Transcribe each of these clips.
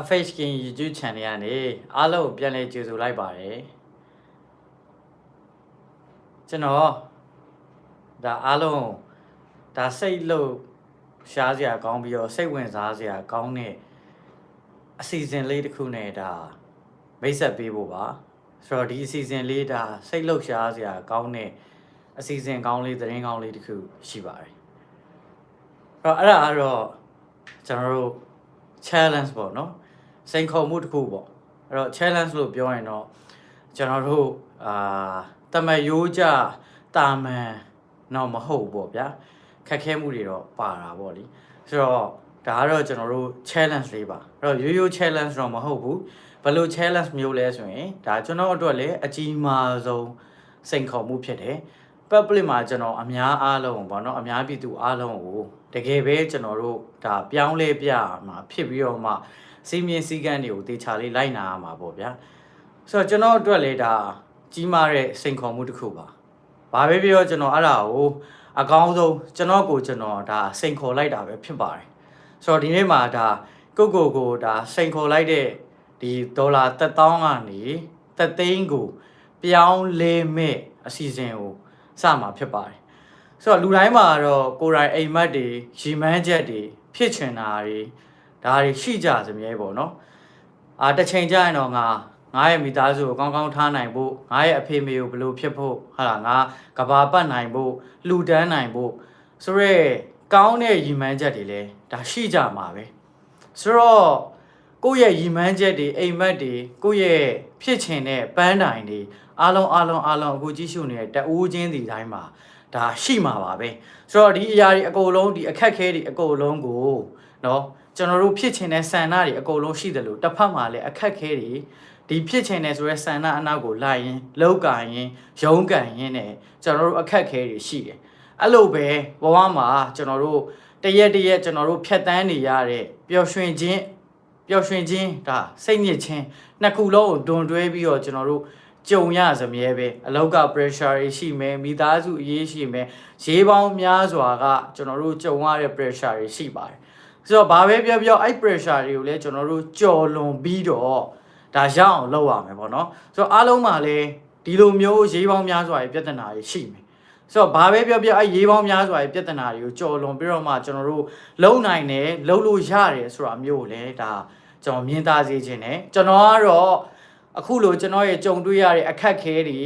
Affage King YouTube channel ကနေအားလုံးကိုပြန်လည်ကြိုဆိုလိုက်ပါတယ်ကျွန်တော်ဒါအားလုံးဒါစိတ်လို့ရှားစရာကောင်းပြီးတော့စိတ်ဝင်စားစရာကောင်းတဲ့အစီအစဉ်လေးတစ်ခုနဲ့ဒါမိတ်ဆက်ပေးဖို့ပါဆိုတော့ဒီအစီအစဉ်လေးဒါစိတ်လှုပ်ရှားစရာကောင်းတဲ့အစီအစဉ်ကောင်းလေးသတင်းကောင်းလေးတစ်ခုရှိပါတယ်အဲ့တော့အဲ့ဒါကတော့ကျွန်တော်တို့ challenge ပေါ့နော် စိန်ခေါ်မှုတစ်ခုပေါ့အဲ့တော့ challenge လို့ပြောရင်တော့ကျွန်တော်တို့အာတမယိုးကြတာမန်တော့မဟုတ်ပေါ့ဗျာခက်ခဲမှုတွေတော့ပါတာပေါ့လीဆိုတော့ဒါကတော့ကျွန်တော်တို့ challenge လေးပါအဲ့တော့ရိုးရိုး challenge တော့မဟုတ်ဘူးဘယ်လို challenge မျိုးလဲဆိုရင်ဒါကျွန်တော်အတွက်လည်းအကြီးမားဆုံးစိန်ခေါ်မှုဖြစ်တယ် public မှာကျွန်တော်အများအားလုံးပေါ့နော်အများပြည်သူအားလုံးကိုတကယ်ပဲကျွန်တော်တို့ဒါပြောင်းလဲပြမှာဖြစ်ပြီးတော့မှ စီမင်းစည်းကမ်းတွေကိုတေချာလေးလိုက်နာရမှာပေါ့ဗျာဆိုတော့ကျွန်တော်အတွက်လေဒါကြီးမားတဲ့စိန်ခေါ်မှုတစ်ခုပါဘာပဲပြောကျွန်တော်အဲ့ဒါကိုအကောင်းဆုံးကျွန်တော်ကိုကျွန်တော်ဒါစိန်ခေါ်လိုက်တာပဲဖြစ်ပါတယ်ဆိုတော့ဒီနေ့မှာဒါကိုကိုကိုဒါစိန်ခေါ်လိုက်တဲ့ဒီဒေါ်လာ1000ကနေ3သိန်းကိုပြောင်းလဲမဲ့အစီအစဉ်ကိုစမှာဖြစ်ပါတယ်ဆိုတော့လူတိုင်းမှာတော့ကိုယ်တိုင်အိမ်မက်တွေရီမန်းချက်တွေဖြစ်ချင်တာတွေ ဒါတွေရှိကြစမြဲပေါ့နော်အာတစ်ချိန်ကျရင်တော့ငါငါရဲ့မိသားစုကိုကောင်းကောင်းထားနိုင်ဖို့ငါရဲ့အဖေမေကိုဘယ်လိုဖြစ်ဖို့ဟာလားငါကဘာပတ်နိုင်ဖို့လူတန်းနိုင်ဖို့ဆိုရဲကောင်းတဲ့ရီမန်းချက်တွေလည်းဒါရှိကြမှာပဲဆိုတော့ကိုယ့်ရဲ့ရီမန်းချက်တွေအိမ်မက်တွေကိုယ့်ရဲ့ဖြစ်ချင်တဲ့ပန်းတိုင်တွေအားလုံးအားလုံးအားလုံးအခုကြည့်ရှုနေတဲ့တအူးချင်းဒီတိုင်းမှာဒါရှိမှာပါပဲဆိုတော့ဒီအရာတွေအကုန်လုံးဒီအခက်ခဲတွေအကုန်လုံးကိုเนาะ ကျွန်တော်တို့ဖြစ်ချင်တဲ့ဆန္ဒတွေအကုန်လုံးရှိတယ်လို့တစ်ဖက်မှာလည်းအခက်ခဲတွေဒီဖြစ်ချင်တဲ့ဆိုရဲဆန္ဒအနောက်ကိုလိုက်ရင်လောက်ကရင်ရုံးကန်ရင်နဲ့ကျွန်တော်တို့အခက်ခဲတွေရှိတယ်အဲ့လိုပဲဘဝမှာကျွန်တော်တို့တရက်တရက်ကျွန်တော်တို့ဖြတ်တန်းနေရတဲ့ပျော်ရွှင်ခြင်းပျော်ရွှင်ခြင်းဒါစိတ်ညစ်ခြင်းနှစ်ခုလုံးကိုဒွန်တွဲပြီးတော့ကျွန်တော်တို့ကြုံရစမြဲပဲအလောက်က pressure တွေရှိမယ်မိသားစုအရေးရှိမယ်ရေးပေါင်းများစွာကကျွန်တော်တို့ကြုံရတဲ့ pressure တွေရှိပါတယ် ဆိုတော့ဘာပဲပြောပြောအဲ့ pressure တွေကိုလည်းကျွန်တော်တို့ကြော်လွန်ပြီးတော့ဒါရအောင်လုပ်ရမယ်ပေါ့နော်ဆိုတော့အားလုံးမှာလည်းဒီလိုမျိုးရေးပေါင်းများစွာရဲ့ပြဿနာတွေရှိမယ်ဆိုတော့ဘာပဲပြောပြောအဲ့ရေးပေါင်းများစွာရဲ့ပြဿနာတွေကိုကြော်လွန်ပြီးတော့မှကျွန်တော်တို့လုံနိုင်တယ်လုံလို့ရတယ်ဆိုတာမျိုးကိုလည်းဒါကျွန်တော်မြင်သားစေခြင်းနဲ့ကျွန်တော်ကတော့ အခုလိုကျွန်တော်ရဲ့ကြုံတွေ့ရတဲ့အခက်ခဲတွေ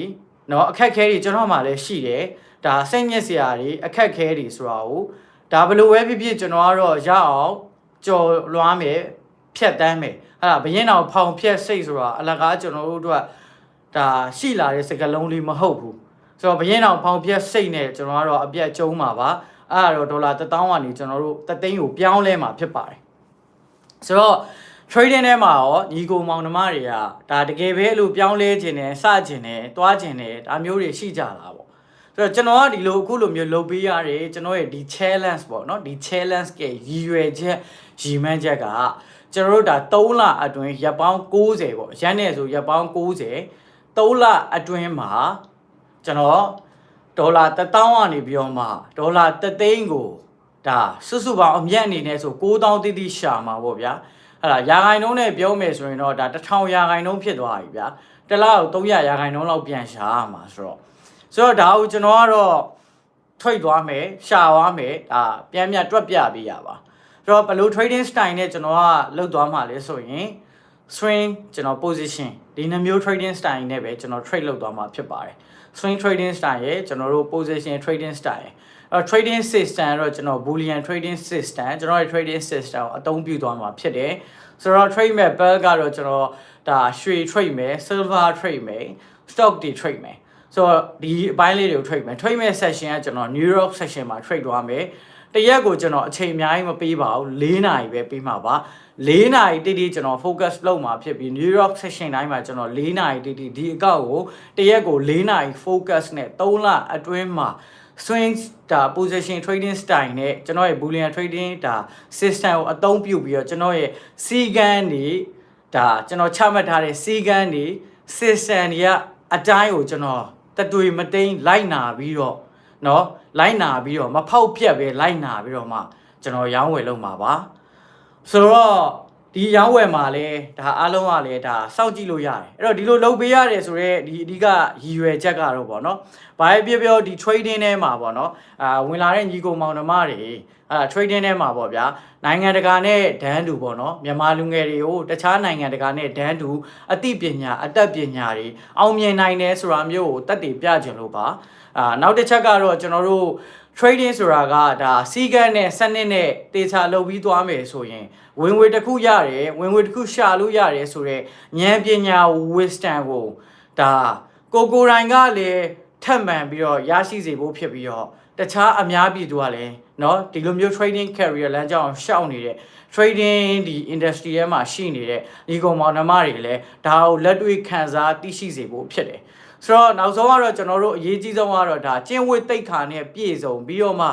เนาะအခက်ခဲတွေကျွန်တော်မှလည်းရှိတယ်ဒါစိတ်ညစ်စရာတွေအခက်ခဲတွေဆိုတာကို ဒါဘယ်လိုပဲဖြစ်ဖြစ်ကျွန်တော်ကတော့ရအောင်ကြော်လွှမ်းမယ်ဖြတ်တန်းမယ်အဲ့ဒါဘရင်တော်ဖောင်ဖြတ်စိတ်ဆိုတာအလကားကျွန်တော်တို့တို့ကဒါရှိလာတဲ့စကားလုံးလေးမဟုတ်ဘူးဆိုတော့ဘရင်တော်ဖောင်ဖြတ်စိတ်နဲ့ကျွန်တော်ကတော့အပြတ်ကျုံးမှာပါအဲ့ဒါတော့ဒေါ်လာ1000ကနေကျွန်တော်တို့တသိန်းကိုပြောင်းလဲမှာဖြစ်ပါတယ်ဆိုတော့ trading ထဲမှာရောညီကိုမောင်နှမတွေကဒါတကယ်ပဲအဲ့လိုပြောင်းလဲခြင်းနဲ့စခြင်းနဲ့တွားခြင်းနဲ့ဒါမျိုးတွေရှိကြတာပေါ့ဆို တော့ကျွန်တော်ကဒီလိုအခုလိုမျိုးလုပ်ပေးရတယ်ကျွန်တော်ရဲ့ဒီ challenge ပေါ့နော်ဒီ challenge ကရည်ရွယ်ချက်ရည်မှန်းချက်ကကျွန်တော်တို့ဒါ3လအတွင်းရက်ပေါင်း60ပေါ့ရန်နဲ့ဆိုရက်ပေါင်း90 3လအတွင်းမှာကျွန်တော်ဒေါ်လာ1000ကနေပြီးတော့မှဒေါ်လာ3သိန်းကိုဒါစုစုပေါင်းအမြတ်အနေနဲ့ဆို9000တိတိရှာမှာပေါ့ဗျာဟဲ့လားရာခိုင်နှုန်းနဲ့ပြောမယ်ဆိုရင်တော့ဒါ1000ရာခိုင်နှုန်းဖြစ်သွားပြီဗျာတစ်လားကို300ရာခိုင်နှုန်းလောက်ပြန်ရှာရမှာဆိုတော့ ဆိုတော့ဒါကိုကျွန်တော်ကတော့ထွက်သွားမယ်ရှာသွားမယ်ဒါပြန်ပြန်တွက်ပြပေးရပါဆိုတော့ဘယ်လို trading style နဲ့ကျွန်တော်ကလောက်သွားမှာလဲဆိုရင် swing ကျွန်တော် position ဒီနှမျိုး trading style နဲ့ပဲကျွန်တော် trade လုပ်သွားမှာဖြစ်ပါတယ် swing trading style ရဲ့ကျွန်တော်တို့ position trading style ရဲ့အဲ့တော့ trading system တော့ကျွန်တော် boolean trading system ကျွန်တော်ရဲ့ trading system ကိုအသုံးပြုသွားမှာဖြစ်တယ်ဆိုတော့ trade မဲ့ bell ကတော့ကျွန်တော်ဒါရွှေ trade မယ် silver trade မယ် stock တွေ trade မယ် ဆိုတော့ဒီအပိုင်းလေးတွေကို trade မယ် trade မဲ့ session ကကျွန်တော် New York session မှာ trade သွားမယ်တရက်ကိုကျွန်တော်အချိန်အများကြီးမပေးပါဘူး၄နာရီပဲပေးမှာပါ၄နာရီတိတိကျွန်တော် focus လုပ်မှာဖြစ်ပြီး New York session တိုင်းမှာကျွန်တော်၄နာရီတိတိဒီအကောက်ကိုတရက်ကို၄နာရီ focus နဲ့၃လအတွင်းမှာ swing ဒါ position trading style နဲ့ကျွန်တော်ရဲ့ boolean trading ဒါ system ကိုအသုံးပြုပြီးတော့ကျွန်တော်ရဲ့စီကန်းတွေဒါကျွန်တော်ချမှတ်ထားတဲ့စီကန်းတွေ system တွေကအတိုင်းကိုကျွန်တော် တတွေမတိန်လိုက်နာပြီးတော့เนาะလိုက်နာပြီးတော့မဖောက်ပြက်ပဲလိုက်နာပြီးတော့မှကျွန်တော်ရောင်းဝယ်လုပ်မှာပါဆိုတော့ ဒီရောင်းဝယ်မှာလဲဒါအားလုံးကလည်းဒါစောင့်ကြည့်လို့ရတယ်အဲ့တော့ဒီလိုလုပ်ပေးရတယ်ဆိုတော့ဒီအဓိကရည်ရွယ်ချက်ကတော့ဗောနော်ဘာပဲပြောပြောဒီ trading ထဲမှာဗောနော်အာဝင်လာတဲ့ညီကောင်မောင်နှမတွေအာ trading ထဲမှာဗောဗျာနိုင်ငံတကာနဲ့ဒန်းတူဗောနော်မြန်မာလူငယ်တွေကိုတခြားနိုင်ငံတကာနဲ့ဒန်းတူအသိပညာအတတ်ပညာတွေအောင်မြင်နိုင်တယ်ဆိုတာမျိုးကိုတက်တည်ပြကြလို့ပါအာနောက်တစ်ချက်ကတော့ကျွန်တော်တို့ trading ဆိုတာကဒါစီးကန်းနဲ့စနစ်နဲ့တေချာလုပ်ပြီးသွားမယ်ဆိုရင်ဝင်ငွေတစ်ခုရတယ်ဝင်ငွေတစ်ခုရှာလို့ရတယ်ဆိုတော့ဉာဏ်ပညာ wisdom ကိုဒါကိုကိုယ်တိုင်ကလည်းထပ်မှန်ပြီးတော့ရရှိစေဖို့ဖြစ်ပြီးတော့တခြားအများပြည်သူကလည်းเนาะဒီလိုမျိုး trading career လမ်းကြောင်းရှောက်နေတဲ့ trading ဒီ industry ထဲမှာရှိနေတဲ့ဒီကောင်မောင်နှမတွေလည်းဒါကိုလက်တွေ့ခံစားသိရှိစေဖို့ဖြစ်တယ် ဆိုတော့နောက်ဆုံးကတော့ကျွန်တော်တို့အရေးကြီးဆုံးကတော့ဒါကျင့်ဝတ်တိတ်ခါနဲ့ပြည့်စုံပြီးတော့မှ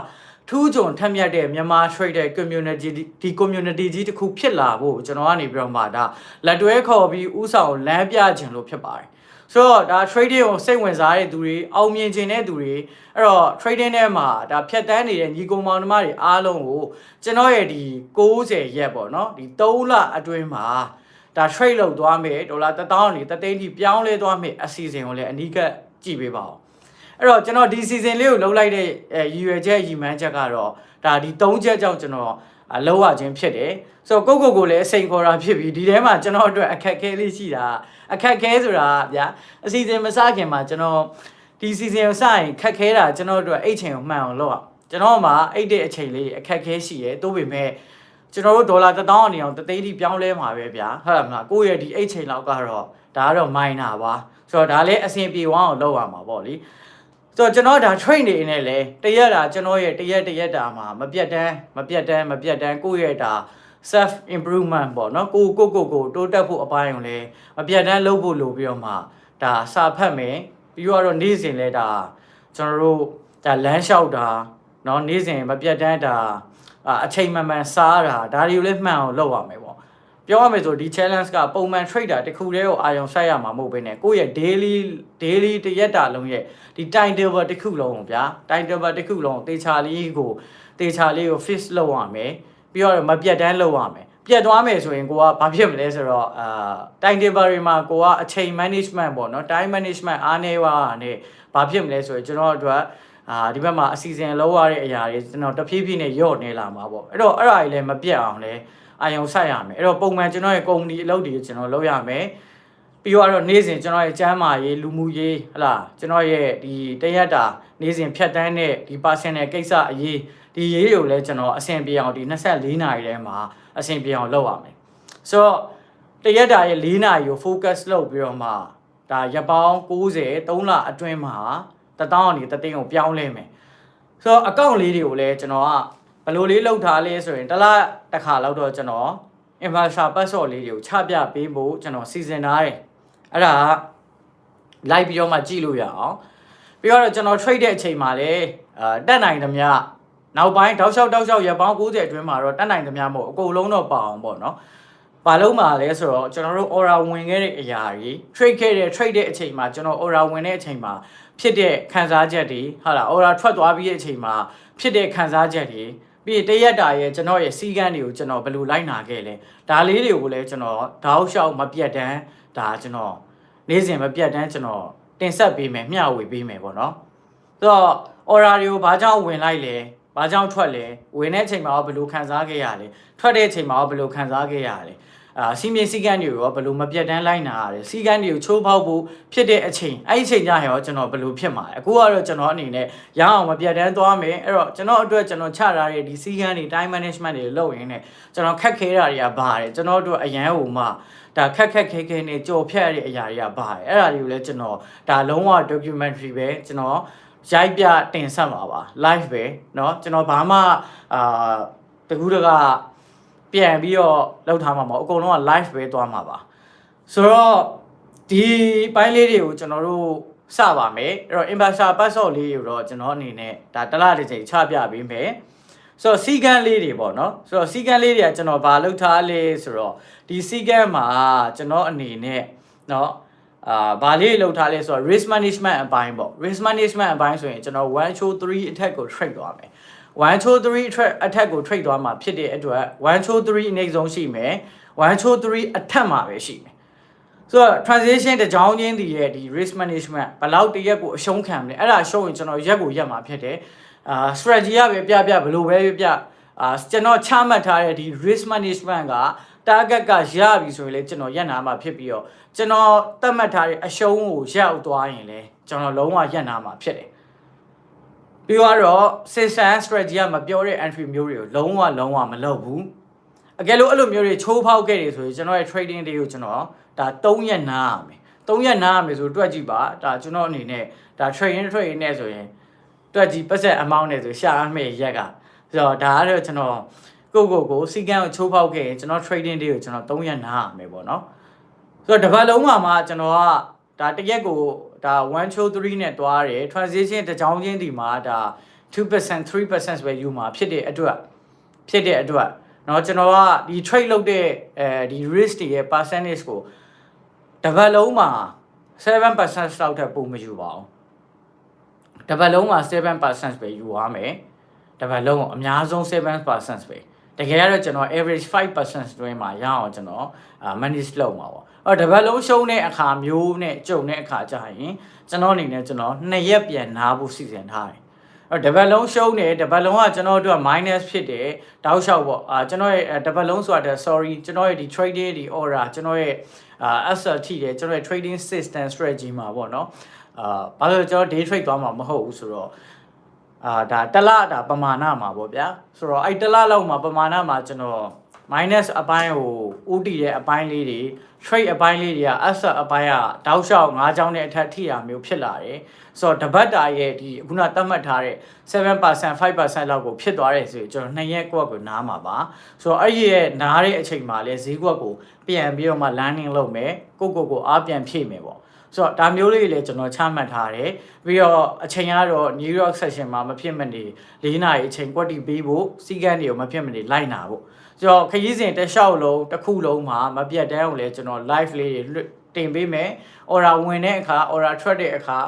ထူးချွန်ထက်မြက်တဲ့မြန်မာ trader community ဒီ community ကြီးတစ်ခုဖြစ်လာဖို့ကျွန်တော်ကနေပြီးတော့မှဒါလက်တွဲခေါ်ပြီးဥဆောင်လမ်းပြခြင်းလို့ဖြစ်ပါတယ်ဆိုတော့ဒါ trading ကိုစိတ်ဝင်စားတဲ့သူတွေအောင်မြင်ခြင်းတဲ့သူတွေအဲ့တော့ trading ထဲမှာဒါဖြတ်တန်းနေတဲ့ညီကောင်မောင်နှမတွေအားလုံးကိုကျွန်တော်ရဲ့ဒီ60ရက်ပေါ့နော်ဒီ3လအတွင်းမှာ ဒါ trade လုပ်သွားမယ်ဒေါ်လာ1000နေတသိန်းထိပြောင်းလဲသွားမယ်အစီအစဉ်ကိုလည်းအနီးကပ်ကြည့်ပေးပါဦးအဲ့တော့ကျွန်တော်ဒီ season လေးကိုလုပ်လိုက်တဲ့အဲရည်ရွယ်ချက်ရည်မှန်းချက်ကတော့ဒါဒီ3ချက်ကြောင့်ကျွန်တော်အလောက်ရခြင်းဖြစ်တယ်ဆိုတော့ကိုကိုကိုလည်းအစိန်ခေါ်တာဖြစ်ပြီးဒီထဲမှာကျွန်တော်အတွက်အခက်အခဲလေးရှိတာအခက်အခဲဆိုတာဗျာအစီအစဉ်မစခင်မှာကျွန်တော်ဒီ season ကိုစရင်ခက်ခဲတာကျွန်တော်တို့အိတ်ချိန်ကိုမှန်အောင်လုပ်အောင်ကျွန်တော်မှာအိတ်တဲ့အချိန်လေးအခက်အခဲရှိရဲတိုးပေမဲ့ ကျွန်တော်တို့ဒေါ်လာ1000အနေအောင်တသိန်းထိပြောင်းလဲမှာပဲဗျာဟုတ်လားမလားကိုယ့်ရဲ့ဒီအိတ်ချိန်လောက်ကတော့ဒါကတော့ minor ပါဆိုတော့ဒါလည်းအဆင်ပြေဝအောင်လုပ်ရမှာပေါ့လေဆိုတော့ကျွန်တော်ဒါ train နေနေလဲတရက်တာကျွန်တော်ရဲ့တရက်တရက်တာမှာမပြတ်တမ်းမပြတ်တမ်းမပြတ်တမ်းကိုယ့်ရဲ့ဒါ self improvement ပေါ့နော်ကိုကိုကိုကိုတိုးတက်ဖို့အပိုင်းကိုလည်းမပြတ်တမ်းလုပ်ဖို့လိုပြီးတော့မှဒါစာဖတ်မယ်ပြီးတော့နေ့စဉ်လဲဒါကျွန်တော်တို့ဒါလမ်းလျှောက်တာเนาะနေ့စဉ်မပြတ်တမ်းဒါ အချိန်မှန်မှန်စားတာဒါတွေကိုလည်းမှန်အောင်လုပ်ရမယ်ပေါ့ပြောရမယ်ဆိုဒီ challenge ကပုံမှန် trader တခုတည်းကိုအာရုံစိုက်ရမှာမဟုတ်ဘဲနဲ့ကိုယ့်ရဲ့ daily daily တရက်တာလုံးရဲ့ဒီ time table တစ်ခုလုံးကိုဗျာ time table တစ်ခုလုံးတေချာလေးကိုတေချာလေးကို fix လုပ်ရမယ်ပြီးတော့မပြတ်တမ်းလုပ်ရမယ်ပြတ်သွားမယ်ဆိုရင်ကိုကဘာဖြစ်မလဲဆိုတော့အာ time table တွေမှာကိုကအချိန် management ပေါ့နော် time management အားနည်းပါနဲ့ဘာဖြစ်မလဲဆိုရင်ကျွန်တော်တို့အာ ဒီဘက်မှာအစီအစဉ်လောက်ရတဲ့အရာတွေကျွန်တော်တဖြည်းဖြည်းနဲ့ယော့နေလာမှာပေါ့အဲ့တော့အဲ့ဒါကြီးလည်းမပြတ်အောင်လဲအာယုံဆိုင်ရမယ်အဲ့တော့ပုံမှန်ကျွန်တော်ရဲ့ကုမ္ပဏီအလုပ်တွေကျွန်တော်လုပ်ရမယ်ပြီးတော့နေ့စဉ်ကျွန်တော်ရဲ့ကျန်းမာရေးလူမှုရေးဟလာကျွန်တော်ရဲ့ဒီတရက်တာနေ့စဉ်ဖြတ်တန်းတဲ့ဒီ personal ကိစ္စအရေးဒီရေးတွေကိုလည်းကျွန်တော်အဆင်ပြေအောင်ဒီ24နာရီထဲမှာအဆင်ပြေအောင်လုပ်ရမယ်ဆိုတော့တရက်တာရဲ့4နာရီကို focus လုပ်ပြီးတော့မှဒါရပောင်း90 3လအတွင်းမှာ တတောင်းအနေတသိန်းကိုပြောင်းလဲမယ်ဆိုတော့အကောင့်လေးတွေကိုလည်းကျွန်တော်ကဘယ်လိုလေးလောက်ထားလဲဆိုရင်တစ်လတစ်ခါလောက်တော့ကျွန်တော် inverter password လေးတွေကိုချပြပေးဖို့ကျွန်တော်စီစဉ်ထားတယ်အဲ့ဒါလိုက်ပြီးတော့မှကြည့်လို့ရအောင်ပြီးတော့ကျွန်တော် trade တဲ့အချိန်မှာလည်းအာတက်နိုင်သမျှနောက်ပိုင်းတောက်လျှောက်တောက်လျှောက်ရပေါင်း90အတွင်းမှာတော့တက်နိုင်သမျှမဟုတ်အကုန်လုံးတော့ပါအောင်ပေါ့နော် ဘာလို့မှလဲဆိုတော့ကျွန်တော်တို့ aura ဝင်ခဲ့တဲ့အရာတွေ trade ခဲ့တဲ့ trade တဲ့အချိန်မှာကျွန်တော် aura ဝင်တဲ့အချိန်မှာဖြစ်တဲ့ခံစားချက်တွေဟုတ်လား aura ထွက်သွားပြီးတဲ့အချိန်မှာဖြစ်တဲ့ခံစားချက်တွေပြီးတရက်တာရဲ့ကျွန်တော်ရဲ့စီကန်းတွေကိုကျွန်တော်ဘယ်လိုလိုက်နာခဲ့လဲဒါလေးတွေကိုလည်းကျွန်တော်တောက်လျှောက်မပြတ်တမ်းဒါကျွန်တော်နေ့စဉ်မပြတ်တမ်းကျွန်တော်တင်ဆက်ပေးမယ်မျှဝေပေးမယ်ပေါ့နော်ဆိုတော့ aura တွေကိုဘာကြောင့်ဝင်လိုက်လဲဘာကြောင့်ထွက်လဲဝင်တဲ့အချိန်မှာရောဘယ်လိုခံစားခဲ့ရလဲထွက်တဲ့အချိန်မှာရောဘယ်လိုခံစားခဲ့ရလဲ အာစီမင်းစီကန်းတွေကိုရောဘယ်လိုမပြတ်တမ်းလိုက်နာရတယ်စီကန်းတွေကိုချိုးဖောက်ဖို့ဖြစ်တဲ့အချိန်အဲ့ဒီအချိန်ကျရင်ရောကျွန်တော်ဘယ်လိုဖြစ်မှာလဲအခုကတော့ကျွန်တော်အနေနဲ့ရအောင်မပြတ်တမ်းသွားမယ်အဲ့တော့ကျွန်တော်အတွက်ကျွန်တော်ချထားတဲ့ဒီစီကန်းတွေ time management တွေလုပ်ရင်းနဲ့ကျွန်တော်ခက်ခဲတာတွေကဘာလဲကျွန်တော်တို့အရန်ဟိုမှာဒါခက်ခက်ခဲခဲနဲ့ကြော်ဖြတ်ရတဲ့အရာတွေကဘာလဲအဲ့ဒါတွေကိုလည်းကျွန်တော်ဒါလုံးဝ documentary ပဲကျွန်တော်ရိုက်ပြတင်ဆက်မှာပါ live ပဲเนาะကျွန်တော်ဘာမှအာတကူတက ပြန်ပြီးတော့လောက်ထားမှာမဟုတ်အကုန်လုံးက live ပဲသွားမှာပါဆိုတော့ဒီပိုင်းလေးတွေကိုကျွန်တော်တို့စပါမယ်အဲ့တော့ investor password လေးကိုတော့ကျွန်တော်အနေနဲ့ဒါတစ်လတစ်ချိန်ချပြပေးမယ်ဆိုတော့စီကန်းလေးတွေပေါ့နော်ဆိုတော့စီကန်းလေးတွေကကျွန်တော်ဘာလုပ်ထားလဲဆိုတော့ဒီစီကန်းမှာကျွန်တော်အနေနဲ့เนาะအာဗာလေးလောက်ထားလဲဆိုတော့ risk management အပိုင်းပေါ့ risk management အပိုင်းဆိုရင်ကျွန်တော်1 show 3 attack ကို trade သွားမယ် 1 show 3 attack attack ကို trade သွားမှာဖြစ်တဲ့အတွက်1 show 3အနေဆုံးရှိမယ်1 2 3အထက်မှာပဲရှိတယ်ဆိုတော့ transition တစ်ကြောင်းချင်းတည်ရဲ့ဒီ risk management ဘယ်လောက်တရက်ကိုအရှုံးခံမလဲအဲ့ဒါရှုံးရင်ကျွန်တော်ရက်ကိုရက်မှာဖြစ်တယ်အာ strategy ကပဲပြပြဘယ်လိုပဲပြပြအာကျွန်တော်ချမှတ်ထားတဲ့ဒီ risk management က target ကရပြီဆိုရင်လေကျွန်တော်ရက်နာမှာဖြစ်ပြီးတော့ကျွန်တော်သတ်မှတ်ထားတဲ့အရှုံးကိုရောက်သွားရင်လေကျွန်တော်လုံးဝရက်နာမှာဖြစ်တယ် ပြီးတော့ system strategy ကမပြောတဲ့ entry မျိုးတွေကိုလုံးဝလုံးဝမလုပ်ဘူးအကယ်လို့အဲ့လိုမျိုးတွေချိုးဖောက်ခဲ့တယ်ဆိုရင်ကျွန်တော်ရဲ့ trading တွေကိုကျွန်တော်ဒါ3ရက်နားရမယ်3ရက်နားရမယ်ဆိုတွက်ကြည့်ပါဒါကျွန်တော်အနေနဲ့ဒါ trading trading နဲ့ဆိုရင်တွက်ကြည့်ပတ်ဆက် amount နဲ့ဆိုရှာရမယ့်ရက်ကဆိုတော့ဒါကတော့ကျွန်တော်ကိုကိုကိုစီကန်းကိုချိုးဖောက်ခဲ့ရင်ကျွန်တော် trading တွေကိုကျွန်တော်3ရက်နားရမယ်ပေါ့နော်ဆိုတော့တစ်ပတ်လုံးမှာမှကျွန်တော်က ဒါတစ်ရက်ကိုဒါ1 show 3နဲ့တွားတယ် transition တစ်ကြောင်းချင်းဒီမှာဒါ2% 3%ပဲယူမှာဖြစ်တဲ့အတွက်ဖြစ်တဲ့အတွက်เนาะကျွန်တော်ကဒီ trade လုပ်တဲ့အဲဒီ risk တွေရဲ့ percentage ကိုတစ်ပတ်လုံးမှာ7%လောက်ထက်ပိုမယူပါဘူးတစ်ပတ်လုံးမှာ7%ပဲယူရမယ်တစ်ပတ်လုံးအများဆုံး7%ပဲတကယ်ကတော့ကျွန်တော် average 5%တွင်းမှာရအောင်ကျွန်တော်အာ manage လုပ်မှာပေါ့ အဲ့တော့တစ်ပတ်လုံးရှုံးတဲ့အခါမျိုးနဲ့ကြုံတဲ့အခါကြာရင်ကျွန်တော်အနေနဲ့ကျွန်တော်နှစ်ရက်ပြန်နားဖို့စီစဉ်ထားတယ်အဲ့တော့တစ်ပတ်လုံးရှုံးတယ်တစ်ပတ်လုံးကကျွန်တော်တို့က minus ဖြစ်တယ်တောက်လျှောက်ပေါ့အာကျွန်တော်ရဲ့တစ်ပတ်လုံးဆိုတာ sorry ကျွန်တော်ရဲ့ဒီ trading ဒီ order ကျွန်တော်ရဲ့အာ asset ထိတယ်ကျွန်တော်ရဲ့ trading system strategy မှာပေါ့နော်အာဘာလို့ကျွန်တော် day trade သွားမှာမဟုတ်ဘူးဆိုတော့အာဒါတလဒါပမာဏမှာပေါ့ဗျာဆိုတော့အဲ့တလလောက်မှာပမာဏမှာကျွန်တော် minus အပိုင်းကိုဥတီတဲ့အပိုင်းလေးတွေ trade အပိုင်းလေးတွေက asset အပိုင်းကတောက်လျှောက်၅ချောင်းနဲ့အထက်ထိရမျိုးဖြစ်လာတယ်ဆိုတော့တပတ်တာရဲ့ဒီခုနသတ်မှတ်ထားတဲ့7% 5%လောက်ကိုဖြစ်သွားတယ်ဆိုရင်ကျွန်တော်နှစ်ရက်ကွက်ကိုနားမှာပါဆိုတော့အဲ့ဒီရဲ့နားတဲ့အချိန်မှာလဲဈေးကွက်ကိုပြန်ပြီးတော့မှ landing လုပ်မယ်ကိုကိုကိုအားပြန်ဖြည့်မယ်ပေါ့ဆိုတော့ဒါမျိုးလေးတွေလည်းကျွန်တော်ချမှတ်ထားတယ်ပြီးတော့အချိန်ကတော့ New York session မှာမဖြစ်မနေ၄နာရီအချိန်ကွက်တီပေးဖို့စီကန်းတွေကိုမဖြစ်မနေလိုက်နာဖို့ ဆိုတော့ခရီးစဉ်တစ်လျှောက်လုံးတစ်ခုလုံးမှာမပြတ်တမ်းကိုလည်းကျွန်တော် live လေးတွေတင်ပေးမယ် order ဝင်တဲ့အခါ order ထွက်တဲ့အခါ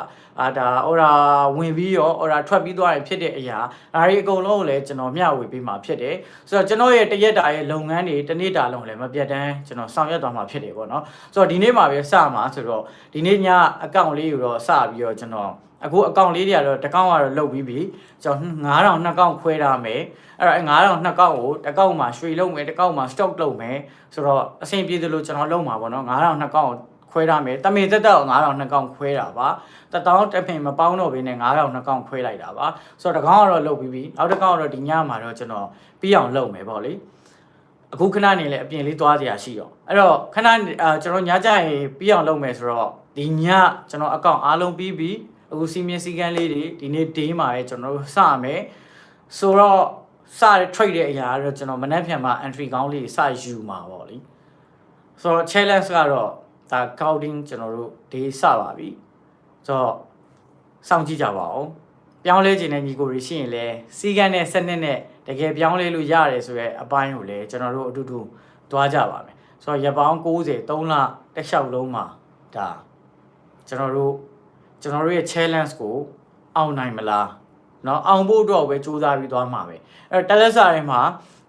အာဒါ order ဝင်ပြီးရော order ထွက်ပြီးသွားရင်ဖြစ်တဲ့အရာဒါတွေအကုန်လုံးကိုလည်းကျွန်တော်မျှဝေပေးမှာဖြစ်တယ်ဆိုတော့ကျွန်တော်ရဲ့တရက်တာရဲ့လုပ်ငန်းတွေတစ်နေ့တာလုံးလည်းမပြတ်တမ်းကျွန်တော်ဆောင်ရွက်သွားမှာဖြစ်တယ်ပေါ့နော်ဆိုတော့ဒီနေ့မှာပဲစမှာဆိုတော့ဒီနေ့ညအကောင့်လေးကိုတော့စပြီးတော့ကျွန်တော်အခုအကောင့်လေးတွေကတော့တစ်ကောင့်ကတော့လုတ်ပြီးပြီကျွန်တော်9000နှစ်ကောင့်ခွဲထားမယ်အဲ့တော့9000နှစ်ကောင့်ကိုတစ်ကောင့်မှာရွှေလုံးမယ်တစ်ကောင့်မှာ stock လုပ်မယ်ဆိုတော့အဆင်ပြေသလိုကျွန်တော်လုပ်မှာပေါ့နော်9000နှစ်ကောင့်ကို ခွဲထားမယ်တမေတက်တက်9000နှစ်ကောင့်ခွဲတာပါတတောင်းတစ်ဖင်မပေါင်းတော့ဘဲနဲ့9000နှစ်ကောင့်ခွဲလိုက်တာပါဆိုတော့တစ်ကောင့်ကတော့လုတ်ပြီးပြီနောက်တစ်ကောင့်ကတော့ဒီညမှာတော့ကျွန်တော်ပြီးအောင်လုပ်မယ်ပေါ့လေအခုခဏနေလဲအပြင်လေးသွားစရာရှိတော့အဲ့တော့ခဏအာကျွန်တော်ညကြရင်ပြီးအောင်လုပ်မယ်ဆိုတော့ဒီညကျွန်တော်အကောင့်အားလုံးပြီးပြီအခုစီမင်းစည်းကမ်းလေးတွေဒီနေ့ day မှာပဲကျွန်တော်တို့စရမယ်ဆိုတော့စတဲ့ trade တဲ့အရာကတော့ကျွန်တော်မနှက်ဖြန်မှာ entry ကောင်းလေးစယူမှာပေါ့လေဆိုတော့ challenge ကတော့ ဒါ counting ကျွန်တော်တို့ day စပါပြီဆိုတော့စောင့်ကြည့်ကြပါဦးပြောင်းလဲခြင်းနဲ့ညီကိုတွေရှိရင်လည်းစီကန်းနဲ့စနစ်နဲ့တကယ်ပြောင်းလဲလို့ရတယ်ဆိုရဲအပိုင်းကိုလည်းကျွန်တော်တို့အတူတူသွားကြပါမယ်ဆိုတော့ရပောင်း90 3လတစ်လျှောက်လုံးမှာဒါကျွန်တော်တို့ကျွန်တော်တို့ရဲ့ challenge ကိုအောင်နိုင်မလားเนาะအောင်ဖို့အတွက်ပဲစူးစမ်းပြီးသွားမှာပဲအဲ့တော့တက်လက်စာထဲမှာ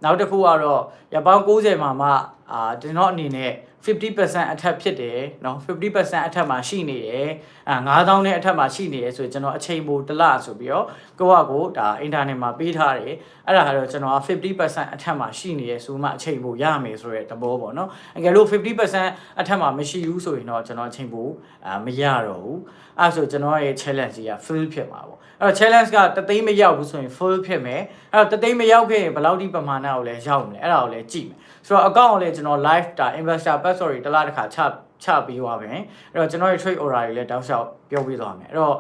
နောက်တစ်ခုကတော့ရပောင်း90မှာမှအာကျွန်တော်အနေနဲ့50%အထက်ဖြစ်တယ်เนาะ50%အထက်မှာရှိနေတယ်အာ9000နဲ့အထက်မှာရှိနေတယ်ဆိုရင်ကျွန်တော်အချိန်ပိုတစ်လဆိုပြီးတော့ကိုယ့်ဟာကိုဒါအင်တာနက်မှာပေးထားတယ်အဲ့ဒါကတော့ကျွန်တော်50%အထက်မှာရှိနေတယ်ဆိုမှအချိန်ပိုရမယ်ဆိုတဲ့သဘောပေါ့เนาะအကယ်လို့50%အထက်မှာမရှိဘူးဆိုရင်တော့ကျွန်တော်အချိန်ပိုအာမရတော့ဘူးအဲ့ဆိုကျွန်တော်ရဲ့ challenge ကြီးက full ဖြစ်မှာပေါ့အဲ့တော့ challenge ကတသိန်းမရောက်ဘူးဆိုရင် full ဖြစ်မယ်အဲ့တော့တသိန်းမရောက်ခဲ့ရင်ဘယ်လောက်ဒီပမာဏ ကိုလည်းရောက်မလဲအဲ့ဒါကိုလည်းကြည့်မယ်ဆိုတော့ account ကိုလည်းကျွန်တော် live ဒါ investor password တွေတစ်လားတစ်ခါချချပြီးသွားပြီအဲ့တော့ကျွန်တော်ရဲ့ trade order တွေလည်းတောက်လျှောက်ပြောပြသွားမယ်အဲ့တော့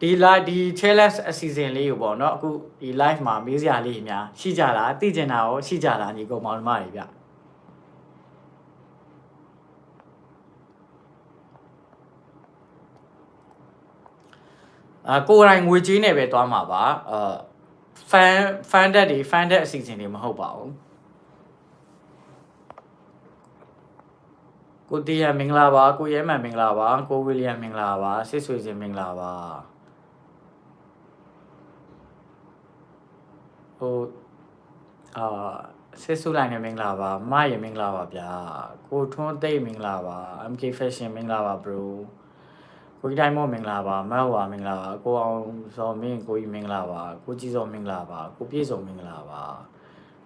ဒီ live ဒီ challenge အစီအစဉ်လေးကိုပေါ့နော်အခုဒီ live မှာမေးစရာလေးအများရှိကြလားသိကျင်တာရောရှိကြလားညီကောင်မောင်နှမတွေဗျအာကိုယ်တိုင်ငွေကြေးနဲ့ပဲသွားမှာပါအာ fan fan တက်တွေ fan တက်အစီအစဉ်တွေမဟုတ်ပါဘူးကိုတီယမင်္ဂလာပါကိုရဲမှန်မင်္ဂလာပါကိုဝီလီယံမင်္ဂလာပါစစ်ဆွေစင်မင်္ဂလာပါဟိုအာဆစ်ဆူလိုက်နေမင်္ဂလာပါမရမင်္ဂလာပါဗျာကိုထွန်းသိမ့်မင်္ဂလာပါ MK Fashion မင်္ဂလာပါ bro ကိုကြီးတိုင်းမောမင်္ဂလာပါမဟုတ်ပါမင်္ဂလာပါကိုအောင်စောမင်းကိုကြီးမင်္ဂလာပါကိုကြီးစောမင်္ဂလာပါကိုပြည့်စုံမင်္ဂလာပါ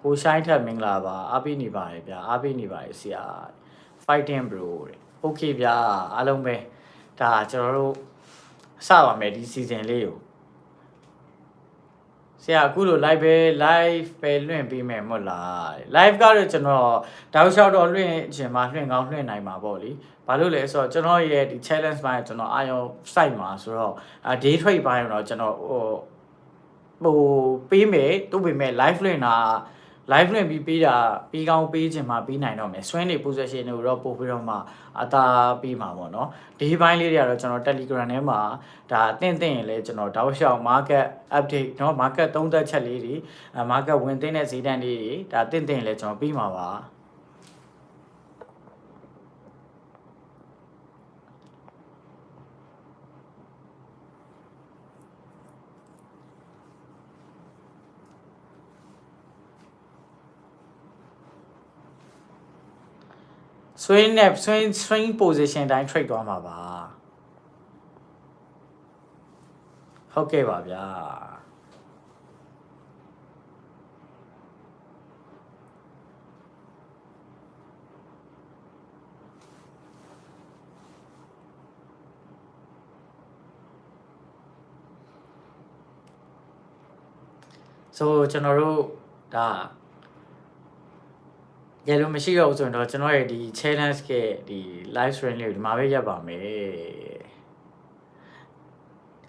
ကိုရှိုင်းထက်မင်္ဂလာပါအားပေးနေပါတယ်ဗျာအားပေးနေပါတယ်ဆရာ fighting bro တဲ့ okay ဗျာအားလုံးပဲဒါကျွန်တော်တို့စပါမယ်ဒီ season လေးကို ဆရာအခုလို live ပဲ live ပဲလွှင့်ပေးမယ်မဟုတ်လား live ကတော့ကျွန်တော်တောက်လျှောက်တော့လွှင့်အချိန်မှာလွှင့်ကောင်းလွှင့်နိုင်မှာပေါ့လေဘာလို့လဲဆိုတော့ကျွန်တော်ရဲ့ဒီ challenge ပိုင်းကျွန်တော်အာရုံစိုက်မှာဆိုတော့အာ day trade ပိုင်းတော့ကျွန်တော်ဟိုဟိုပေးမယ်တို့ပေမဲ့ live လွှင့်တာ live လွှင့်ပြီးပေးတာပြီးကောင်းပေးချင်မှပေးနိုင်တော့မယ် swing တွေ position တွေကိုတော့ပို့ပြီးတော့မှအသာပေးမှာပေါ့နော်ဒီဘိုင်းလေးတွေကတော့ကျွန်တော် Telegram ထဲမှာဒါတင့်တင့်ရင်လည်းကျွန်တော်တောက်လျှောက် market update เนาะ market သုံးသက်ချက်လေးတွေအဲ market ဝင်သိတဲ့ဈေးတန်းလေးတွေဒါတင့်တင့်ရင်လည်းကျွန်တော်ပြီးမှာပါ ဆွင်းနဲ့ swing swing position တိုင်း trade သွားမှာပါဟုတ်ကဲ့ပါဗျာဆိုကျွန်တော်တို့ဒါ ရလို့မရှိတော့ဘူးဆိုရင်တော့ကျွန်တော်ရဲ့ဒီ challenge ကဒီ live stream လေးကိုဒီမှာပဲရပ်ပါမယ်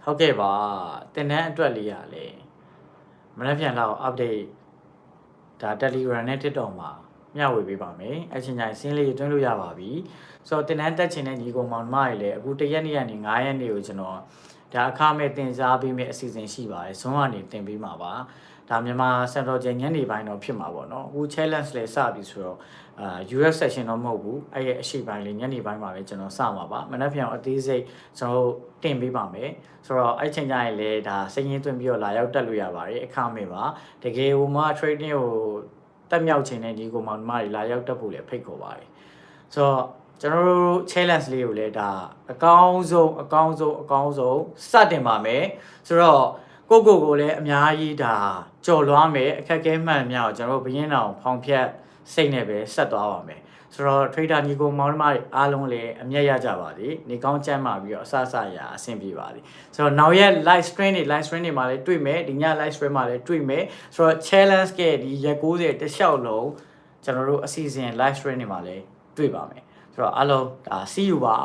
ဟုတ်ကဲ့ပါတင်တဲ့အတွက်လေးရလေမနေ့ပြန်လောက် update ဒါ Telegram နဲ့ TikTok မှာမျှဝေပေးပါမယ်အချင်းချင်းစင်းလေးတွင်းလို့ရပါပြီဆိုတော့တင်တဲ့တက်ချင်တဲ့ညီကောင်မောင်နှမတွေလည်းအခုတစ်ရက်နေ့ကနေ9ရက်နေ့ကိုကျွန်တော်ဒါအခမဲ့တင်စားပေးမယ့်အစီအစဉ်ရှိပါတယ်ဇွန်ကနေတင်ပေးမှာပါ ဒါမြန်မာစံတော်ကျညနေပိုင်းတော့ဖြစ်မှာပေါ့နော်အခု challenge လေးစပြီဆိုတော့အာ US section တော့မဟုတ်ဘူးအဲ့ရဲ့အရှိပိုင်းလေးညနေပိုင်းမှာပဲကျွန်တော်စမှာပါမနက်ဖြန်အသေးစိတ်ကျွန်တော်တင်ပေးပါမယ်ဆိုတော့အဲ့ချိန်ကျရင်လေဒါစည်ရင်းသွင်းပြီးတော့လာရောက်တက်လို့ရပါတယ်အခမဲ့ပါတကယ်ဟိုမှာ trading ကိုတက်မြောက်ခြင်းနဲ့ဒီကိုမောင်နှမတွေလာရောက်တက်ဖို့လည်းဖိတ်ခေါ်ပါတယ်ဆိုတော့ကျွန်တော်တို့ challenge လေးကိုလည်းဒါအကောင်းဆုံးအကောင်းဆုံးအကောင်းဆုံးစတင်ပါမယ်ဆိုတော့ ကိုကိုကိုလည်းအများကြီးဒါကြော်လွားမယ်အခက်အခဲမှန်များကိုကျွန်တော်တို့ဘရင်အောင်ဖောင်ဖြတ်စိတ်နဲ့ပဲဆက်သွားပါမယ်ဆိုတော့ trader ညီကိုမောင်နှမတွေအားလုံးလည်းအမျက်ရကြပါသည်နေကောင်းချမ်းပါပြီးတော့အဆအဆရာအဆင်ပြေပါသည်ဆိုတော့နောက်ရက် live stream တွေ live stream တွေမှာလည်းတွေ့မယ်ဒီည live stream မှာလည်းတွေ့မယ်ဆိုတော့ challenge ကဒီရက်90တစ်လျှောက်လုံးကျွန်တော်တို့အစီအစဉ် live stream တွေမှာလည်းတွေ့ပါမယ်ဆိုတော့အားလုံးဒါ see you ပါ